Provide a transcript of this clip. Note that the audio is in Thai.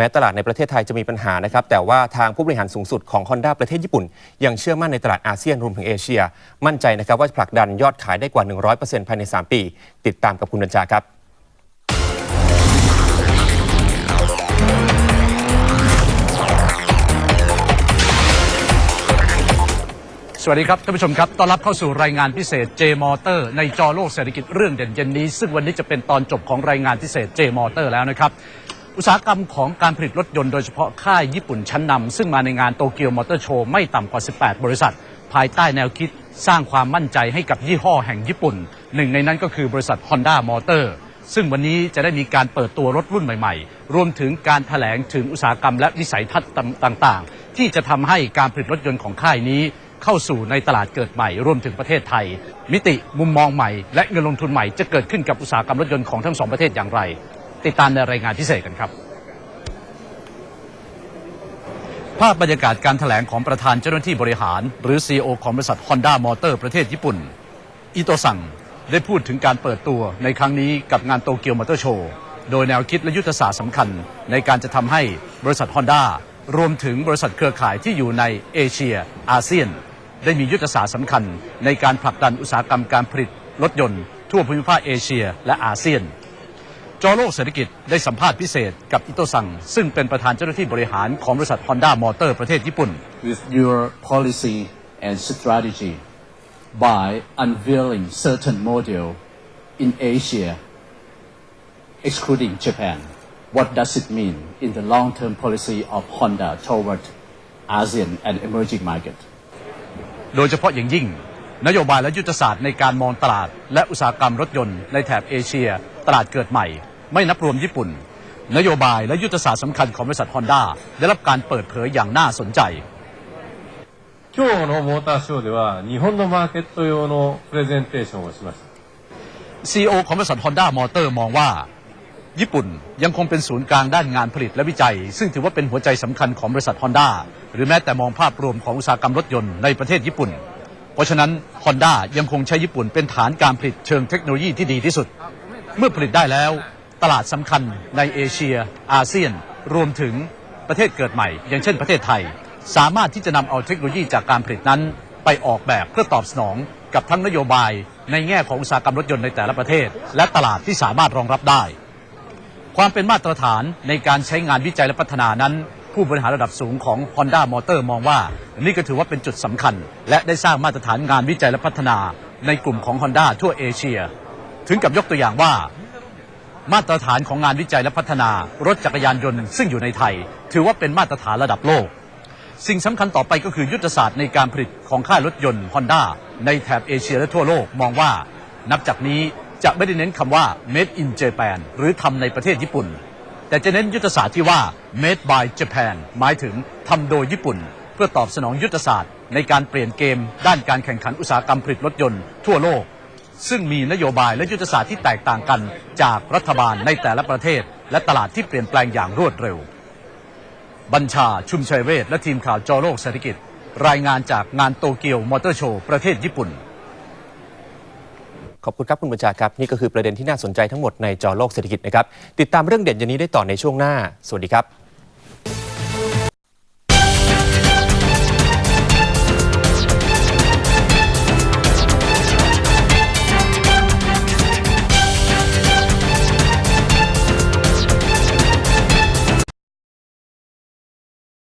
แม้ตลาดในประเทศไทยจะมีปัญหานะครับ แต่ว่าทางผู้บริหารสูงสุดของ Honda ประเทศญี่ปุ่น ยังเชื่อมั่นในตลาดอาเซียนรวมถึงเอเชีย มั่นใจนะครับว่าจะผลักดันยอดขายได้กว่า 100%ภายใน 3 ปี ติดตามกับคุณบัญชาครับสวัสดีครับท่านผู้ชมครับ ต้อนรับเข้าสู่รายงานพิเศษ J Motor ในจอโลกเศรษฐกิจเรื่องเด่นเย็นนี้ ซึ่งวันนี้จะเป็นตอนจบของรายงานพิเศษ J Motor แล้วนะครับ อุตสาหกรรมของการผลิตรถยนต์โดยเฉพาะค่ายญี่ปุ่นชั้นนำซึ่งมาในงานโตเกียวมอเตอร์โชว์ไม่ต่ำกว่า 18 บริษัท ภายใต้แนวคิดสร้างความมั่นใจให้กับยี่ห้อแห่งญี่ปุ่น หนึ่งในนั้นก็คือบริษัท Honda Motor ซึ่งวันนี้จะได้มีการเปิดตัวรถรุ่นใหม่ๆ รวมถึงการแถลงถึงอุตสาหกรรมและวิสัยทัศน์ต่างๆ ที่จะทำให้การผลิตรถยนต์ของค่ายนี้เข้าสู่ในตลาดเกิดใหม่รวมถึงประเทศไทย มิติมุมมองใหม่ และเงินลงทุนใหม่จะเกิดขึ้นกับอุตสาหกรรมรถยนต์ของทั้งสองประเทศอย่างไร ติดตามในรายงานพิเศษกันครับ ภาพบรรยากาศการถแถลงของประธานเจ้าหน้าที่บริหาร หรือ CEO ของบริษัท Honda Motor ประเทศญี่ปุ่น อิโตซังได้พูดถึงการเปิดตัวในครั้งนี้กับงานโตเกียวมอเตอร์โชว์ โดยแนวคิดและยุทธศาสตร์สำคัญ ในการจะทำให้บริษัท Honda รวมถึงบริษัทเครือข่ายที่อยู่ในเอเชีย อาเซียน ได้มียุทธศาสตร์สำคัญ ในการผลักดันอุตสาหกรรมการผลิตรถยนต์ ทั่วภูมิภาคเอเชียและอาเซียน จอโลกเศรษฐกิจได้สัมภาษณ์พิเศษกับอิโตซัง ซึ่งเป็นประธานเจ้าหน้าที่บริหารของบริษัท Honda Motor ประเทศญี่ปุ่น with your policy and strategy by unveiling certain model in Asia, excluding Japan. What does it mean in the long-term policy of Honda toward ASEAN and emerging market? โดยเฉพาะอย่างยิ่ง นโยบายและยุทธศาสตร์ในการมองตลาด และอุตสาหกรรมรถยนต์ในแถบเอเชีย ตลาดเกิดใหม่ ไม่นับรวมญี่ปุ่น นโยบายและยุทธศาสตร์สำคัญของบริษัทฮอนด้าได้รับการเปิดเผยอย่างน่าสนใจ 今日のモーターショーでは日本のマーケット用のプレゼンテーションをしました CEO ของบริษัท Honda Motor มองว่า ญี่ปุ่นยังคงเป็นศูนย์กลางด้านงานผลิตและวิจัย ซึ่งถือว่าเป็นหัวใจสำคัญของบริษัท Honda หรือแม้แต่มองภาพรวมของอุตสาหกรรมรถยนต์ในประเทศญี่ปุ่น เพราะฉะนั้น Honda ยังคงใช้ญี่ปุ่นเป็นฐานการผลิตเชิงเทคโนโลยีที่ดีที่สุด เมื่อผลิตได้แล้ว ตลาดสำคัญในเอเชีย อาเซียน รวมถึงประเทศเกิดใหม่ อย่างเช่นประเทศไทย สามารถที่จะนำเอาเทคโนโลยีจากการผลิตนั้นไปออกแบบเพื่อตอบสนองกับทั้งนโยบายในแง่ของอุตสาหกรรมรถยนต์ในแต่ละประเทศ และตลาดที่สามารถรองรับได้ ความเป็นมาตรฐานในการใช้งานวิจัยและพัฒนานั้น ผู้บริหารระดับสูงของ Honda Motor มองว่า นี่ก็ถือว่าเป็นจุดสำคัญ และได้สร้างมาตรฐานงานวิจัยและพัฒนาในกลุ่มของ Honda ทั่วเอเชีย ถึงกับยกตัวอย่างว่า มาตรฐานของงานวิจัยและพัฒนารถจักรยานยนต์ซึ่งอยู่ในไทย ถือว่าเป็นมาตรฐานระดับโลก สิ่งสำคัญต่อไปก็คือยุทธศาสตร์ในการผลิตของค่ายรถยนต์ Honda ในแถบเอเชียและทั่วโลกมองว่า นับจากนี้จะไม่ได้เน้นคำว่า made in Japan หรือทำในประเทศญี่ปุ่น แต่จะเน้นยุทธศาสตร์ที่ว่า made by Japan หมายถึงทำโดยญี่ปุ่น เพื่อตอบสนองยุทธศาสตร์ในการเปลี่ยนเกม ด้านการแข่งขันอุตสาหกรรมผลิตรถยนต์ทั่วโลก ซึ่งมีนโยบายและยุทธศาสตร์ที่แตกต่างกันจากรัฐบาลในแต่ละประเทศ และตลาดที่เปลี่ยนแปลงอย่างรวดเร็ว บัญชาชุมชัยเวทและทีมข่าวจอโลกเศรษฐกิจ รายงานจากงานโตเกียวมอเตอร์โชว์ประเทศญี่ปุ่น ขอบคุณครับคุณบัญชาครับ นี่ก็คือประเด็นที่น่าสนใจทั้งหมดในจอโลกเศรษฐกิจนะครับ ติดตามเรื่องเด่นย่านี้ได้ต่อในช่วงหน้า สวัสดีครับ